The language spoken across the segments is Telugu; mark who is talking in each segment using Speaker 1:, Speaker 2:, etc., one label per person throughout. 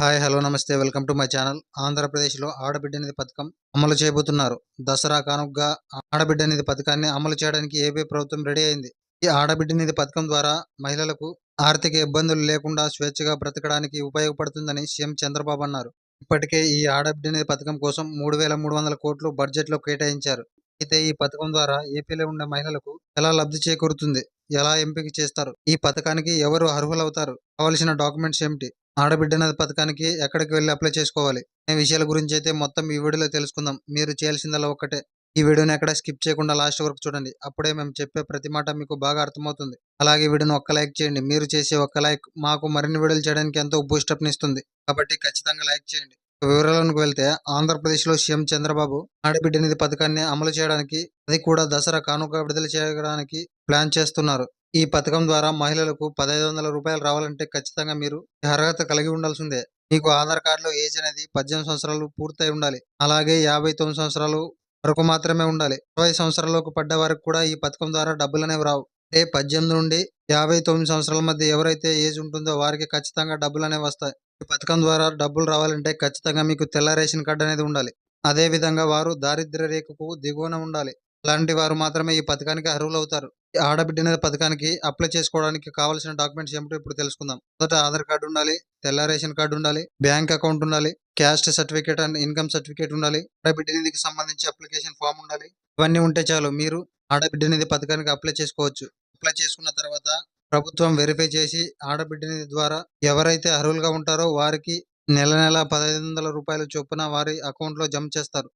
Speaker 1: హాయ్ హలో నమస్తే. Welcome to my channel. ఆంధ్రప్రదేశ్లో ఆడబిడ్డ నిధి పథకం అమలు చేయబోతున్నారు. దసరా కానుకగా ఆడబిడ్డ నిధి పథకాన్ని అమలు చేయడానికి ఏపీ ప్రభుత్వం రెడీ అయింది. ఈ ఆడబిడ్డ నిధి పథకం ద్వారా మహిళలకు ఆర్థిక ఇబ్బందులు లేకుండా స్వేచ్ఛగా బ్రతకడానికి ఉపయోగపడుతుందని సీఎం చంద్రబాబు అన్నారు. ఇప్పటికే ఈ ఆడబిడ్డ నిధి పథకం కోసం మూడు వేల మూడు వందల కోట్లు బడ్జెట్లో కేటాయించారు. అయితే ఈ పథకం ద్వారా ఏపీలో ఉండే మహిళలకు ఎలా లబ్ధి చేకూరుతుంది? ఎలా ఎంపిక చేస్తారు? ఈ పథకానికి ఎవరు అర్హులవుతారు? కావలసిన డాక్యుమెంట్స్ ఏమిటి? ఆడబిడ్డ నది పథకానికి ఎక్కడికి వెళ్ళి అప్లై చేసుకోవాలి? అనే విషయాల గురించి అయితే మొత్తం ఈ వీడియోలో తెలుసుకుందాం. మీరు చేయాల్సిందల్లా ఒక్కటే. ఈ వీడియోని ఎక్కడ స్కిప్ చేయకుండా లాస్ట్ వరకు చూడండి. అప్పుడే మేము చెప్పే ప్రతి మాట మీకు బాగా అర్థమవుతుంది. అలాగే వీడియోని ఒక్క లైక్ చేయండి. మీరు చేసే ఒక్క లైక్ మాకు మరిన్ని వీడియోలు చేయడానికి ఎంతో బూస్టప్ ఇస్తుంది. కాబట్టి ఖచ్చితంగా లైక్ చేయండి. వివరాలకు వెళ్తే ఆంధ్రప్రదేశ్లో సీఎం చంద్రబాబు ఆడబిడ్డ నిధి పథకాన్ని అమలు చేయడానికి అది కూడా దసరా కానుక విడుదల చేయడానికి ప్లాన్ చేస్తున్నారు. ఈ పథకం ద్వారా మహిళలకు పదహైదు వందల రూపాయలు రావాలంటే ఖచ్చితంగా మీరు అర్హత కలిగి ఉండాల్సిందే. మీకు ఆధార్ కార్డులో ఏజ్ అనేది పద్దెనిమిది సంవత్సరాలు పూర్తయి ఉండాలి. అలాగే యాభై తొమ్మిది సంవత్సరాలు వరకు మాత్రమే ఉండాలి. ఇరవై సంవత్సరాలకు పడ్డ వారికి కూడా ఈ పథకం ద్వారా డబ్బులు అనేవి రావు. అంటే పద్దెనిమిది నుండి యాభై తొమ్మిది సంవత్సరాల మధ్య ఎవరైతే ఏజ్ ఉంటుందో వారికి ఖచ్చితంగా డబ్బులు అనేవి వస్తాయి. ఈ పథకం ద్వారా డబ్బులు రావాలంటే ఖచ్చితంగా మీకు తెల్ల రేషన్ కార్డు అనేది ఉండాలి. అదే విధంగా వారు దారిద్ర్య రేఖకు దిగువన ఉండాలి. అలాంటి వారు మాత్రమే ఈ పథకానికి అర్హులు అవుతారు ఈ ఆడబిడ్డ అనేది పథకానికి అప్లై చేసుకోవడానికి కావాల్సిన డాక్యుమెంట్స్ ఏమిటో ఇప్పుడు తెలుసుకుందాం. మొదట ఆధార్ కార్డు ఉండాలి తెల్ల రేషన్ కార్డు ఉండాలి బ్యాంక్ అకౌంట్ ఉండాలి caste certificate and income certificate ఉండాలి ఆడబిడ్డ నిధికి సంబంధించి అప్లికేషన్ ఫామ్ ఉండాలి ఇవన్నీ ఉంటే చాలు మీరు ఆడబిడ్డ నిధి పథకానికి అప్లై చేసుకోవచ్చు. అప్లై చేసుకున్న తర్వాత ప్రభుత్వం వెరిఫై చేసి ఆడబిడ్డ నిధి ద్వారా ఎవరైతే అర్హులుగా ఉంటారో వారికి నెల నెల పదహైదు వందల రూపాయల చొప్పున వారి అకౌంట్లో జమ చేస్తారు.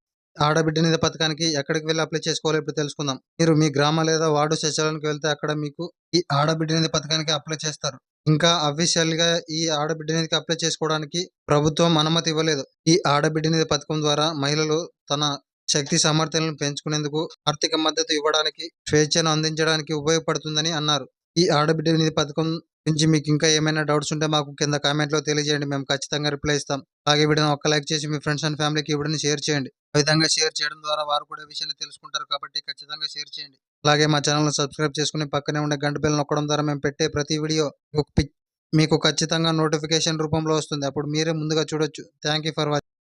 Speaker 1: ఆడబిడ్డ నిధి పథకానికి ఎక్కడికి వెళ్ళి అప్లై చేసుకోవాలో ఇప్పుడు తెలుసుకుందాం. మీరు మీ గ్రామ లేదా వార్డు సచివాలయానికి వెళ్తే అక్కడ మీకు ఈ ఆడబిడ్డ నిధి పథకానికి అప్లై చేస్తారు. ఇంకా అఫీషియల్గా ఈ ఆడబిడ్డ నిధికి అప్లై చేసుకోవడానికి ప్రభుత్వం అనుమతి ఇవ్వలేదు. ఈ ఆడబిడ్డ నిధి పథకం ద్వారా మహిళలు తన శక్తి సామర్థ్యాలను పెంచుకునేందుకు ఆర్థిక మద్దతు ఇవ్వడానికి స్వేచ్ఛను అందించడానికి ఉపయోగపడుతుందని అన్నారు. ఈ ఆడబిడ్డ నిధి పథకం గురించి మీకు ఇంకా ఏమైనా డౌట్స్ ఉంటే మాకు కింద కామెంట్లో తెలియజేయండి. మేము ఖచ్చితంగా రిప్లై ఇస్తాం. అలాగే వీడియోని ఒక్క లైక్ చేసి మీ ఫ్రెండ్స్ అండ్ ఫ్యామిలీకి వీడియోని షేర్ చేయండి. విధంగా షేర్ చేయడం ద్వారా వారు కూడా విషయాన్ని తెలుసుకుంటారు కాబట్టి ఖచ్చితంగా షేర్ చేయండి. అలాగే మా ఛానల్ని సబ్స్క్రైబ్ చేసుకుని పక్కనే ఉండే గంట బిల్ నొక్కడం ద్వారా మేము పెట్టే ప్రతి వీడియో మీకు మీకు ఖచ్చితంగా నోటిఫికేషన్ రూపంలో వస్తుంది. అప్పుడు మీరే ముందుగా చూడొచ్చు. Thank you for watching